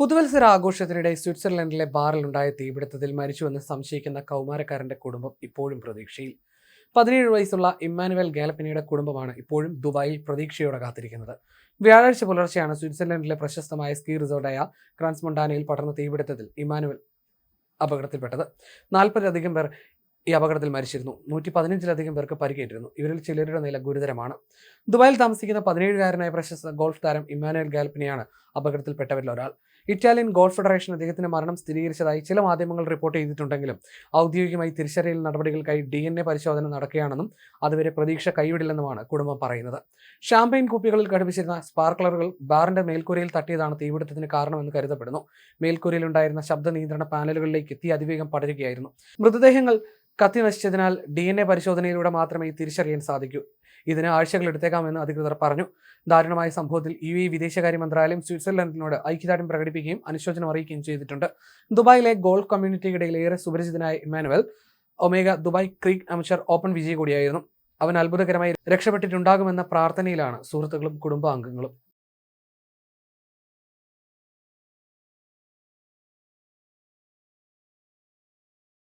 പുതുവത്സര ആഘോഷത്തിനിടെ സ്വിറ്റ്സർലൻഡിലെ ബാറിലുണ്ടായ തീപിടുത്തത്തിൽ മരിച്ചുവെന്ന് സംശയിക്കുന്ന കൗമാരക്കാരന്റെ കുടുംബം ഇപ്പോഴും പ്രതീക്ഷയിൽ. പതിനേഴ് വയസ്സുള്ള ഇമ്മാനുവൽ ഗാലപ്പിനിയുടെ കുടുംബമാണ് ഇപ്പോഴും ദുബായിൽ പ്രതീക്ഷയോടെ കാത്തിരിക്കുന്നത്. വ്യാഴാഴ്ച പുലർച്ചെയാണ് സ്വിറ്റ്സർലൻഡിലെ പ്രശസ്തമായ സ്കീ റിസോർട്ടായ ക്രാൻസ്മൊണ്ടാനയിൽ പടർന്ന തീപിടുത്തത്തിൽ ഇമ്മാനുവൽ അപകടത്തിൽപ്പെട്ടത്. നാൽപ്പതിലധികം പേർ ഈ അപകടത്തിൽ മരിച്ചിരുന്നു. നൂറ്റി പതിനഞ്ചിലധികം പേർക്ക് പരിക്കേറ്റിരുന്നു. ഇവരിൽ ചിലരുടെ നില ഗുരുതരമാണ്. ദുബായിൽ താമസിക്കുന്ന പതിനേഴുകാരനായ പ്രശസ്ത ഗോൾഫ് താരം ഇമ്മാനുവൽ ഗാൽപ്പിനെയാണ് അപകടത്തിൽപ്പെട്ടവരിൽ ഒരാൾ. ഇറ്റാലിയൻ ഗോൾഫ് ഫെഡറേഷൻ അദ്ദേഹത്തിന്റെ മരണം സ്ഥിരീകരിച്ചതായി ചില മാധ്യമങ്ങൾ റിപ്പോർട്ട് ചെയ്തിട്ടുണ്ടെങ്കിലും ഔദ്യോഗികമായി തിരിച്ചറിയൽ നടപടികൾക്കായി ഡി എൻ എ പരിശോധന നടക്കുകയാണെന്നും അതുവരെ പ്രതീക്ഷ കൈവിടില്ലെന്നുമാണ് കുടുംബം പറയുന്നത്. ഷാമ്പയിൻ കുപ്പികളിൽ ഘടിപ്പിച്ചിരുന്ന സ്പാർക്ലറുകൾ ബാറിന്റെ മേൽക്കൂരയിൽ തട്ടിയതാണ് തീപിടുത്തത്തിന് കാരണമെന്ന് കരുതപ്പെടുന്നു. മേൽക്കൂരയിലുണ്ടായിരുന്ന ശബ്ദ നിയന്ത്രണ പാനലുകളിലേക്ക് എത്തി അതിവേഗം പടരുകയായിരുന്നു. മൃതദേഹങ്ങൾ കത്തി നശിച്ചതിനാൽ ഡി എൻ എ പരിശോധനയിലൂടെ മാത്രമേ തിരിച്ചറിയാൻ സാധിക്കൂ. ഇതിന് ആഴ്ചകൾ എടുത്തേക്കാമെന്ന് അധികൃതർ പറഞ്ഞു. ദാരുണമായ സംഭവത്തിൽ യു എ വിദേശകാര്യ മന്ത്രാലയം സ്വിറ്റ്സർലൻഡിനോട് ഐക്യദാർഢ്യം പ്രകടിപ്പിക്കുകയും അനുശോചനം അറിയിക്കുകയും ചെയ്തിട്ടുണ്ട്. ദുബായിലെ ഗോൾഫ് കമ്മ്യൂണിറ്റിക്കിടയിൽ ഏറെ സുപരിചിതനായ Emmanuel Omega Dubai creek amateur open വിജയി കൂടിയായിരുന്നു അവൻ അത്ഭുതകരമായി രക്ഷപ്പെട്ടിട്ടുണ്ടാകുമെന്ന പ്രാർത്ഥനയിലാണ് സുഹൃത്തുക്കളും കുടുംബാംഗങ്ങളും.